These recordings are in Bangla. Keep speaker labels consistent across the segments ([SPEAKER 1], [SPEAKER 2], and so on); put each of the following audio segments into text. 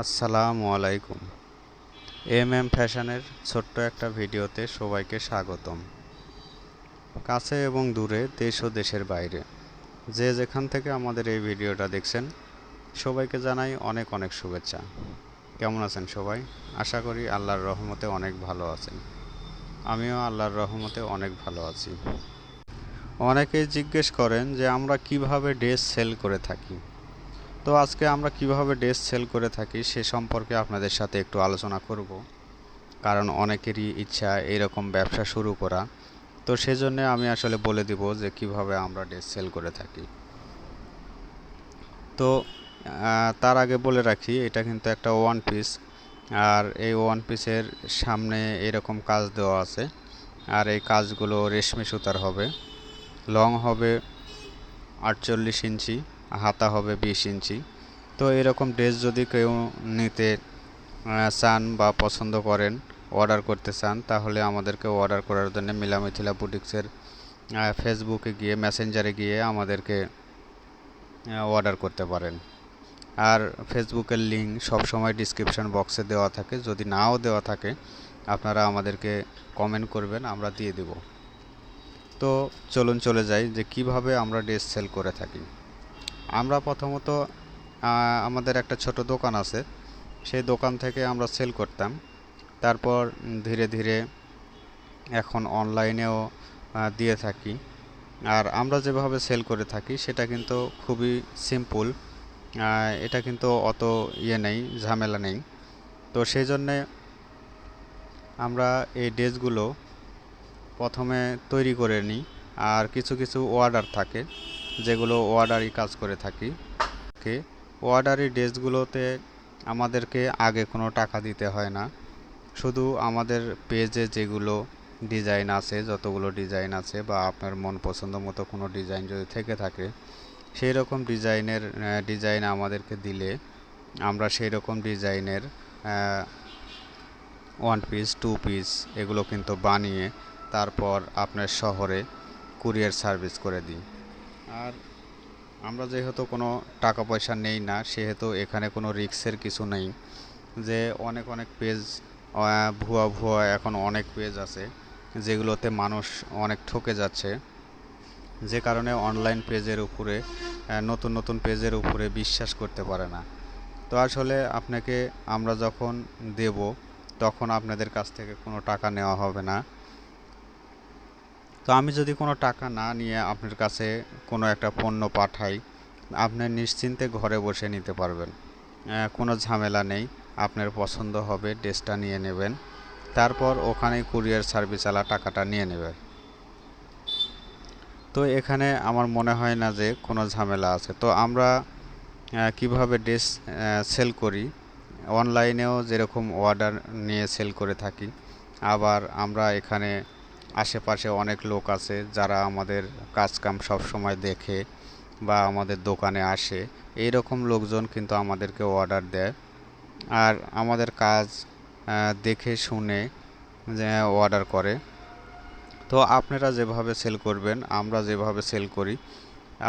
[SPEAKER 1] আসসালামু আলাইকুম। এম এম ফ্যাশনের ছোট্ট একটা ভিডিওতে সবাইকে স্বাগতম। কাছে এবং দূরে দেশ ও দেশের বাইরে। যে যেখান থেকে আমাদের এই ভিডিওটা দেখছেন, সবাইকে জানাই অনেক অনেক শুভেচ্ছা। কেমন আছেন সবাই? আশা করি আল্লাহর রহমতে অনেক ভালো আছেন। আমিও আল্লাহর রহমতে অনেক ভালো আছি। অনেকেই জিজ্ঞেস করেন যে আমরা কীভাবে ড্রেস সেল করে থাকি। তো আজকে আমরা কীভাবে ড্রেস সেল করে থাকি সে সম্পর্কে আপনাদের সাথে একটু আলোচনা করব। কারণ অনেকেরই ইচ্ছা এরকম ব্যবসা শুরু করা। তো সেজন্য আমি আসলে বলে দিব যে কীভাবে আমরা ড্রেস সেল করে থাকি। তো তার আগে বলে রাখি, এটা কিন্তু একটা ওয়ান পিস আর এই ওয়ান পিসের সামনে এরকম কাজ দেওয়া আছে। আর এই কাজগুলো রেশমি সুতার হবে। লং হবে আটচল্লিশ ইঞ্চি। হাতা হবে বিশ ইঞ্চি। তো এরকম ড্রেস যদি কেউ নিতে চান বা পছন্দ করেন অর্ডার করতে চান, তাহলে আমাদেরকে অর্ডার করার জন্য মিলামিথিলা বুটিক্সের ফেসবুকে গিয়ে মেসেঞ্জারে গিয়ে আমাদেরকে অর্ডার করতে পারেন। আর ফেসবুকের লিঙ্ক সবসময় ডিসক্রিপশন বক্সে দেওয়া থাকে। যদি নাও দেওয়া থাকে, আপনারা আমাদেরকে কমেন্ট করবেন, আমরা দিয়ে দেব। তো চলুন চলে যাই যে কীভাবে আমরা ড্রেস সেল করে থাকি। আমরা প্রথমত আমাদের একটা ছোট দোকান আছে। সেই দোকান থেকে আমরা সেল করতাম। তারপর ধীরে ধীরে এখন অনলাইনেও দিয়ে থাকি। আর আমরা যেভাবে সেল করে থাকি, সেটা কিন্তু খুবই সিম্পল। এটা কিন্তু অত ইয়ে নেই, ঝামেলা নেই। তো সেই জন্যে আমরা এই ড্রেসগুলো প্রথমে তৈরি করে নিই। আর কিছু কিছু অর্ডার থাকে। যেগুলো অর্ডারই কাজ করে থাকি কে অর্ডারি ড্রেসগুলোতে আমাদেরকে আগে কোনো টাকা দিতে হয় না। শুধু আমাদের পেজে যেগুলো ডিজাইন আছে, যতগুলো ডিজাইন আছে বা আপনার মন পছন্দ মতো কোনো ডিজাইন যদি থেকে থাকে সেই রকম ডিজাইনের ডিজাইন আমাদেরকে দিলে আমরা সেই রকম ডিজাইনের ওয়ান পিস টু পিস এগুলো কিন্তু বানিয়ে তারপর আপনার শহরে কুরিয়ার সার্ভিস করে দিই। আর আমরা যেহেতু কোনো টাকা পয়সা নেই না, সেহেতু এখানে কোনো রিক্সের কিছু নেই। যে অনেক অনেক পেজ ভুয়া ভুয়া এখন অনেক পেজ আছে, যেগুলোতে মানুষ অনেক ঠকে যাচ্ছে। যে কারণে অনলাইন পেজের উপরে নতুন নতুন পেজের উপরে বিশ্বাস করতে পারে না। তো আসলে আপনাকে আমরা যখন দেব, তখন আপনাদের কাছ থেকে কোনো টাকা নেওয়া হবে না। তো আমি যদি কোনো টাকা না নিয়ে আপনার কাছে কোনো একটা পণ্য পাঠাই, আপনি নিশ্চিন্তে ঘরে বসে নিতে পারবেন। কোনো ঝামেলা নেই, আপনার পছন্দ হবে, ড্রেসটা নিয়ে নেবেন, তারপর ওখানে কুরিয়ার সার্ভিসওয়ালা টাকাটা নিয়ে নেবে তো এখানে আমার মনে হয় না যে কোনো ঝামেলা আছে। তো আমরা কীভাবে ড্রেস সেল করি? অনলাইনেও যেরকম অর্ডার নিয়ে সেল করে থাকি, আবার আমরা এখানে আশেপাশে অনেক লোক আছে যারা আমাদের কাজকাম সব সময় দেখে বা আমাদের দোকানে আসে। এই রকম লোকজন কিন্তু আমাদেরকে অর্ডার দেয়। আর আমাদের কাজ দেখে শুনে অর্ডার করে। তো আপনারা যেভাবে সেল করবেন, আমরা যেভাবে সেল করি,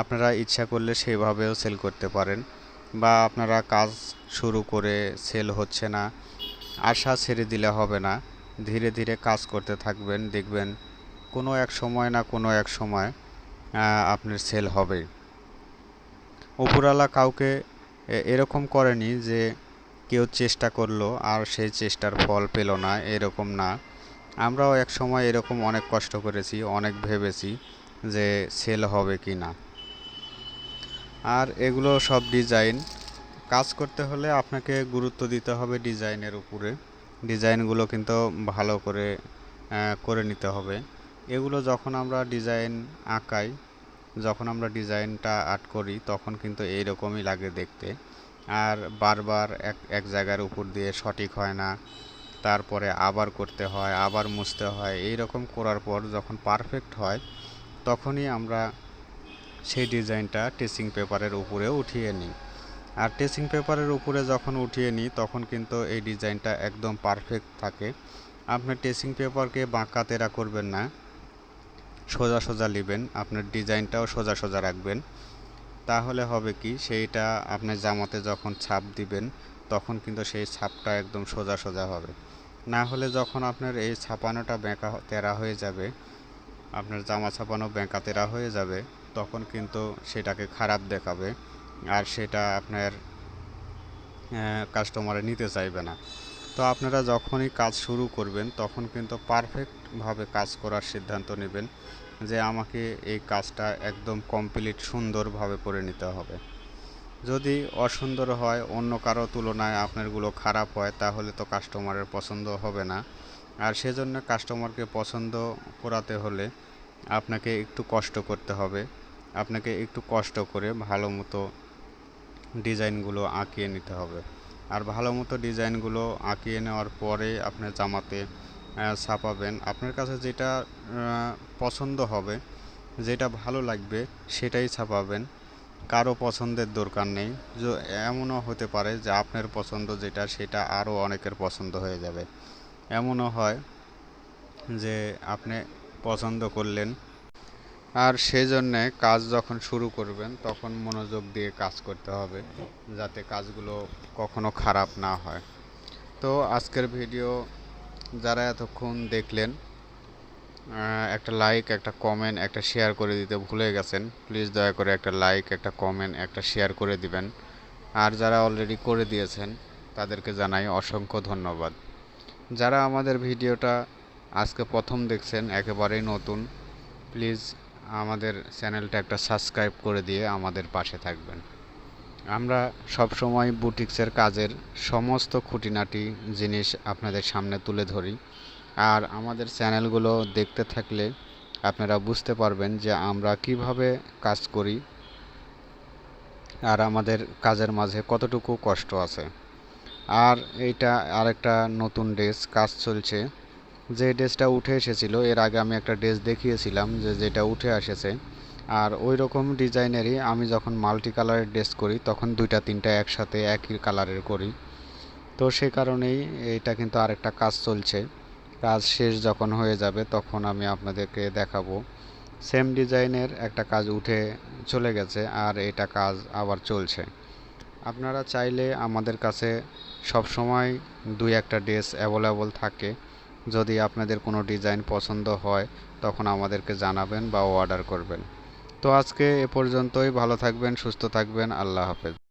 [SPEAKER 1] আপনারা ইচ্ছা করলে সেভাবেও সেল করতে পারেন। বা আপনারা কাজ শুরু করে সেল হচ্ছে না, আশা ছেড়ে দিলে হবে না। ধীরে ধীরে কাজ করতে থাকবেন, দেখবেন কোনো এক সময় না কোনো এক সময় আপনার সেল হবে উপরওয়ালা কাউকে এরকম করেনি যে কেউ চেষ্টা করল আর সেই চেষ্টার ফল পেল না, এরকম না। আমরাও এক সময় এরকম অনেক কষ্ট করেছি, অনেক ভেবেছি যে সেল হবে কি না। আর এগুলো সব ডিজাইন। কাজ করতে হলে আপনাকে গুরুত্ব দিতে হবে ডিজাইনের উপরে। ডিজাইনগুলো কিন্তু ভালো করে করে নিতে হবে। এগুলো যখন আমরা ডিজাইন আঁকাই, যখন আমরা ডিজাইনটা আর্ট করি, তখন কিন্তু এইরকমই লাগে দেখতে। আর বারবার এক এক জায়গার উপর দিয়ে সঠিক হয় না, তারপরে আবার করতে হয়, আবার মুছতে হয় এই রকম করার পর যখন পারফেক্ট হয়, তখনই আমরা সেই ডিজাইনটা টেসিং পেপারের উপরে উঠিয়ে নিই। আর টেসিং পেপারের উপরে যখন উঠিয়ে নিই, তখন কিন্তু এই ডিজাইনটা একদম পারফেক্ট থাকে। আপনি টেসিং পেপারকে বাঁকা তেরা করবেন না। সোজা সোজা নেবেন আপনার ডিজাইনটাও সোজা সোজা রাখবেন। তাহলে হবে কি, সেইটা আপনার জামাতে যখন ছাপ দিবেন, তখন কিন্তু সেই ছাপটা একদম সোজা সোজা হবে। না হলে যখন আপনার এই ছাপানোটা বেঁকা তেরা হয়ে যাবে, আপনার জামা ছাপানো বেঁকা তেরা হয়ে যাবে, তখন কিন্তু সেটাকে খারাপ দেখাবে। আর সেটা আপনার কাস্টমারে নিতে চাইবে না। তো আপনারা যখনই কাজ শুরু করবেন, তখন কিন্তু পারফেক্টভাবে কাজ করার সিদ্ধান্ত নেবেন যে আমাকে এই কাজটা একদম কমপ্লিট সুন্দরভাবে করে নিতে হবে। যদি অসুন্দর হয়, অন্য কারও তুলনায় আপনারগুলো খারাপ হয়, তাহলে তো কাস্টমারের পছন্দ হবে না। আর সেজন্য কাস্টমারকে পছন্দ করাতে হলে আপনাকে একটু কষ্ট করতে হবে। আপনাকে একটু কষ্ট করে ভালো মতো ডিজাইনগুলো আঁকিয়ে নিতে হবে। আর ভালো মতো ডিজাইনগুলো আঁকিয়ে নেওয়ার পরে আপনি জামাতে ছাপাবেন। আপনার কাছে যেটা পছন্দ হবে, যেটা ভালো লাগবে সেটাই ছাপাবেন। কারও পছন্দের দরকার নেই। যে, এমনও হতে পারে যে আপনার পছন্দ যেটা, সেটা আরও অনেকের পছন্দ হয়ে যাবে। এমনও হয় যে আপনি পছন্দ করলেন আর সেই জন্যে কাজ যখন শুরু করবেন, তখন মনোযোগ দিয়ে কাজ করতে হবে, যাতে কাজগুলো কখনো খারাপ না হয়। তো আজকের ভিডিও যারা এতক্ষণ দেখলেন একটা লাইক একটা কমেন্ট একটা শেয়ার করে দিতে ভুলে গেছেন প্লিজ দয়া করে একটা লাইক একটা কমেন্ট একটা শেয়ার করে দিবেন। আর যারা অলরেডি করে দিয়েছেন, তাদেরকে জানাই অসংখ্য ধন্যবাদ। যারা আমাদের ভিডিওটা আজকে প্রথম দেখছেন, একেবারেই নতুন প্লিজ আমাদের চ্যানেলটা একটা সাবস্ক্রাইব করে দিয়ে আমাদের পাশে থাকবেন। আমরা সব সময় বুটিক্সের কাজের সমস্ত খুঁটিনাটি জিনিস আপনাদের সামনে তুলে ধরি। আর আমাদের চ্যানেলগুলো দেখতে থাকলে আপনারা বুঝতে পারবেন যে আমরা কীভাবে কাজ করি আর আমাদের কাজের মাঝে কতটুকু কষ্ট আছে। আর এইটা আরেকটা নতুন ড্রেস কাজ চলছে। যে ড্রেসটা উঠে এসেছিল, এর আগে আমি একটা ড্রেস দেখিয়েছিলাম যে যেটা উঠে এসেছে আর ওই রকম ডিজাইনেরই আমি যখন মাল্টি কালারের ড্রেস করি, তখন দুইটা, তিনটা একসাথে একই কালারের করি। তো সে কারণেই এটা কিন্তু আরেকটা কাজ চলছে। কাজ শেষ যখন হয়ে যাবে, তখন আমি আপনাদেরকে দেখাবো। সেম ডিজাইনের একটা কাজ উঠে চলে গেছে, আর এটা কাজ আবার চলছে। আপনারা চাইলে আমাদের কাছে সব সময় দুই একটা ড্রেস অ্যাভেলেবল থাকে। যদি আপনাদের কোনো ডিজাইন পছন্দ হয়, তখন আমাদেরকে জানাবেন বা অর্ডার করবেন। তো আজকে এ পর্যন্তই। ভালো থাকবেন, সুস্থ থাকবেন। আল্লাহ হাফেজ।